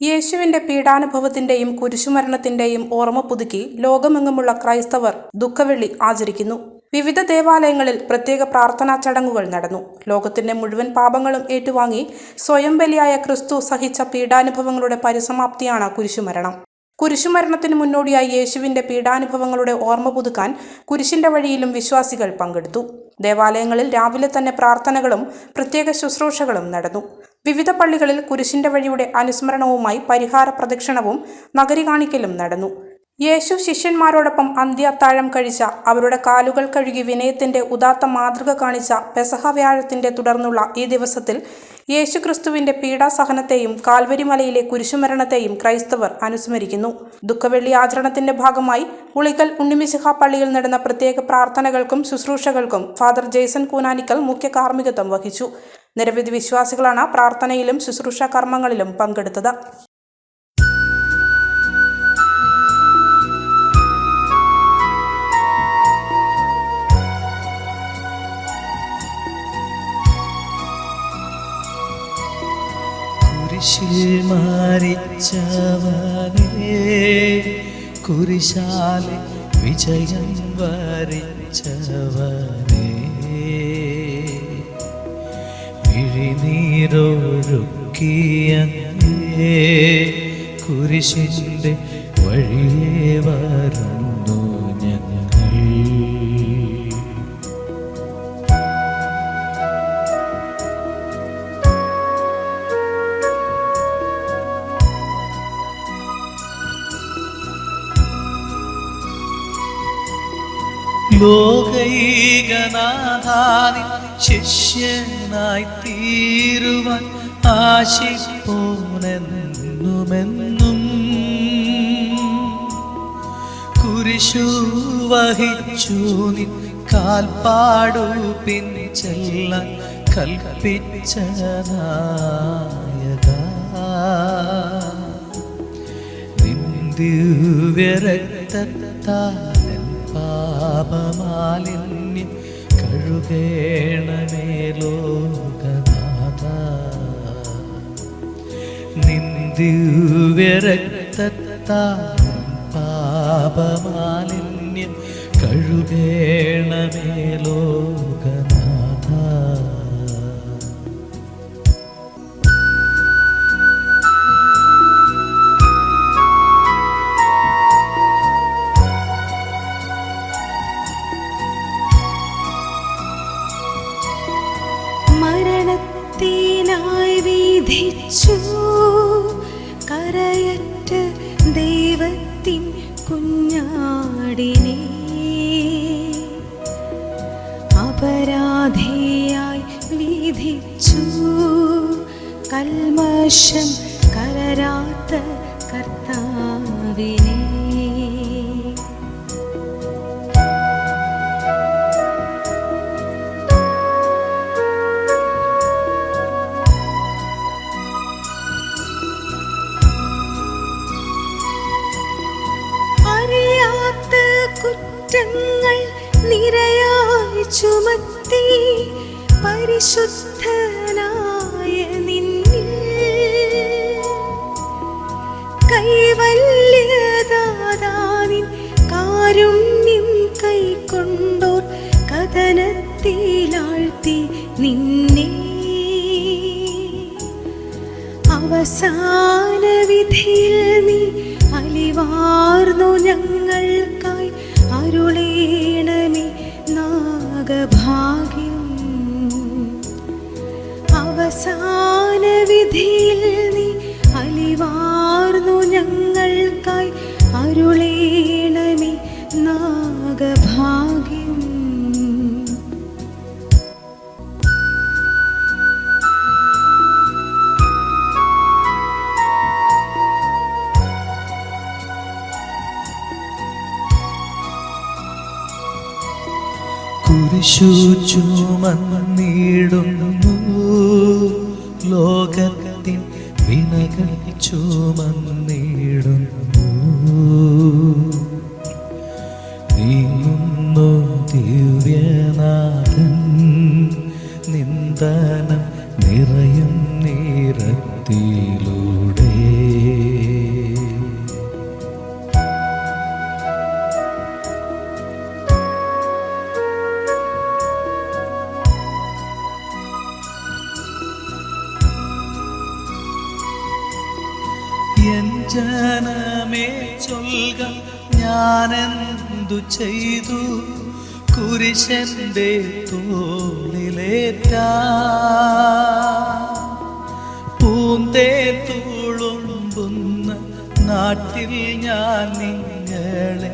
യേശുവിന്റെ പീഡാനുഭവത്തിന്റെയും കുരിശുമരണത്തിന്റെയും ഓർമ്മ പുതുക്കി ലോകമെങ്ങുമുള്ള ക്രൈസ്തവർ ദുഃഖവെള്ളി ആചരിക്കുന്നു. വിവിധ ദേവാലയങ്ങളിൽ പ്രത്യേക പ്രാർത്ഥനാ ചടങ്ങുകൾ നടന്നു. ലോകത്തിന്റെ മുഴുവൻ പാപങ്ങളും ഏറ്റുവാങ്ങി സ്വയം ബലിയായ ക്രിസ്തു സഹിച്ച പീഡാനുഭവങ്ങളുടെ പരിസമാപ്തിയാണ് കുരിശുമരണം. കുരിശുമരണത്തിന് മുന്നോടിയായി യേശുവിന്റെ പീഡാനുഭവങ്ങളുടെ ഓർമ്മ പുതുക്കാൻ കുരിശിന്റെ വഴിയിലും വിശ്വാസികൾ പങ്കെടുത്തു. ദേവാലയങ്ങളിൽ രാവിലെ തന്നെ പ്രാർത്ഥനകളും പ്രത്യേക ശുശ്രൂഷകളും നടന്നു. വിവിധ പള്ളികളിൽ കുരിശിന്റെ വഴിയുടെ അനുസ്മരണവുമായി പരിഹാര പ്രദക്ഷിണവും നഗരി കാണിക്കലും നടന്നു. യേശു ശിഷ്യന്മാരോടൊപ്പം അന്ത്യാത്താഴം കഴിച്ച അവരുടെ കാലുകൾ കഴുകി വിനയത്തിന്റെ ഉദാത്ത മാതൃക കാണിച്ച പെസഹ വ്യാഴത്തിന്റെ തുടർന്നുള്ള ഈ ദിവസത്തിൽ യേശു ക്രിസ്തുവിന്റെ പീഡാസഹനത്തെയും കാൽവരിമലയിലെ കുരിശുമരണത്തെയും ക്രൈസ്തവർ അനുസ്മരിക്കുന്നു. ദുഃഖവെള്ളി ആചരണത്തിന്റെ ഭാഗമായി ഉളിക്കൽ ഉണ്ണിമിശിഹ പള്ളിയിൽ നടന്ന പ്രത്യേക പ്രാർത്ഥനകൾക്കും ശുശ്രൂഷകൾക്കും ഫാദർ ജെയ്സൺ കൂനാനിക്കൽ മുഖ്യ കാർമ്മികത്വം വഹിച്ചു. നിരവധി വിശ്വാസികളാണ് പ്രാർത്ഥനയിലും ശുശ്രൂഷ കർമ്മങ്ങളിലും പങ്കെടുത്തത്. കുരിശാലെ വിജയം വരിച്ചവനേ. വിഴിനീരൊഴുക്കിയ കുരിശിന്റെ വഴിയേ വരുന്നു ലോകൈകനാഥാനി ശിഷ്യനായി തീരുവാൻ ആശിപ്പോനെന്നുമെന്നും കുരിശു വഹിച്ചു നിൻ കാൽപ്പാടു പിൻചെല്ലാൻ കൽപ്പിച്ചനായക നിൻ പാപമാലിന്യം കഴുകേണമേ ലോകനാഥ. നിന്ദിവ്യരക്തത്താലൻ പാപമാലിന്യം കഴുകേണമേ ലോകനാഥ. വിധിച്ചു കരയറ്റ ദൈവത്തിൻ കുഞ്ഞാടിനെ അപരാധിയായി വിധിച്ചു. കൽമശം കലരാത്ത കർത്താവിനെ കുറ്റങ്ങൾ നിരയായി ചുമത്തി പരിശുദ്ധനായ നിന്നിൽ. കൈവല്യദാതാനിൻ കാരുണ്യം കൈക്കൊണ്ടോർ കഥനത്തിലാഴ്ത്തി നിന്നെ. അവസാന വിധിയിൽ നീ അലിവാർന്നു വിധിയിൽ നീ അലിവാർന്നു ഞങ്ങൾക്കായി അരുളേണമേ നാഗഭാഗ്യം. കുരിശു ചുമന്നിടുന്നു. ലോകത്തിൻ വിനകൾ ചുമന്നിടുന്നു. ദിവ്യനാഥൻ നിന്ദനം നിറയും ജനമേ ചൊൽക ഞാനെന്തു ചെയ്തു? കുരിശന്റെ തോളിലേറ്റാ പൂന്തേ തൂളുമ്പുന്ന നാട്ടിൽ ഞാൻ നിങ്ങളെ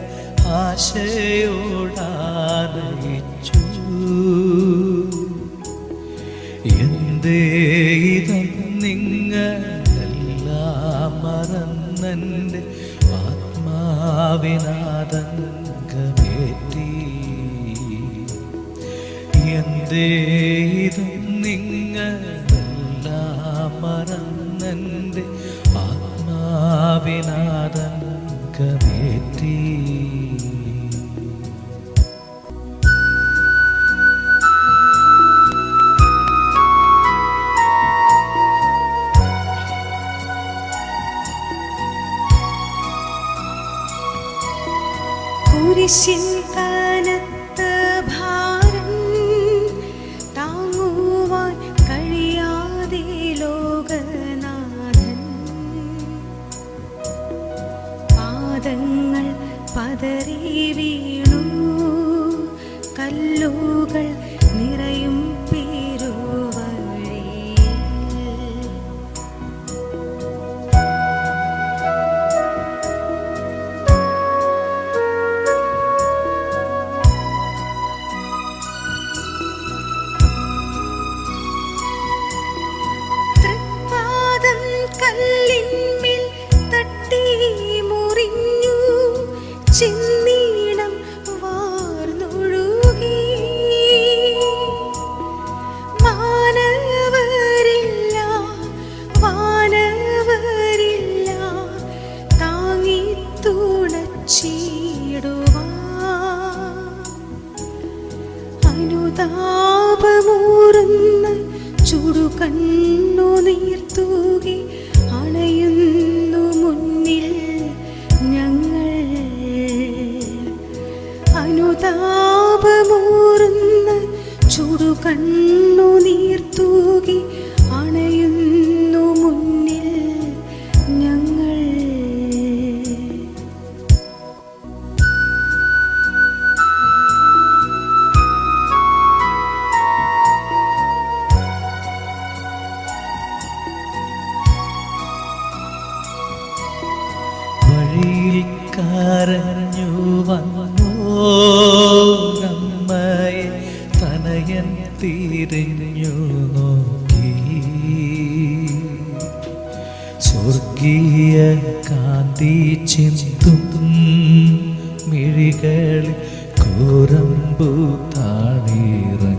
ആശയോടാനയിച്ചു. എന്തേ ഇതം നിങ്ങളെല്ലാം മറന്നെന്റെ ആത്മാവിനാതങ്കമേറ്റി എന്തേ ഇതും നിങ്ങൾ മറന്നെന്റെ ആത്മാവിനാതങ്കമേറ്റി 心。ചുടുകണ്ണു നീർത്തൂകി അണയുന്നു മുന്നിൽ ഞങ്ങൾ. വഴിയിൽ കരഞ്ഞു വന്നോ കൂരമ്പു താണിറങ്ങി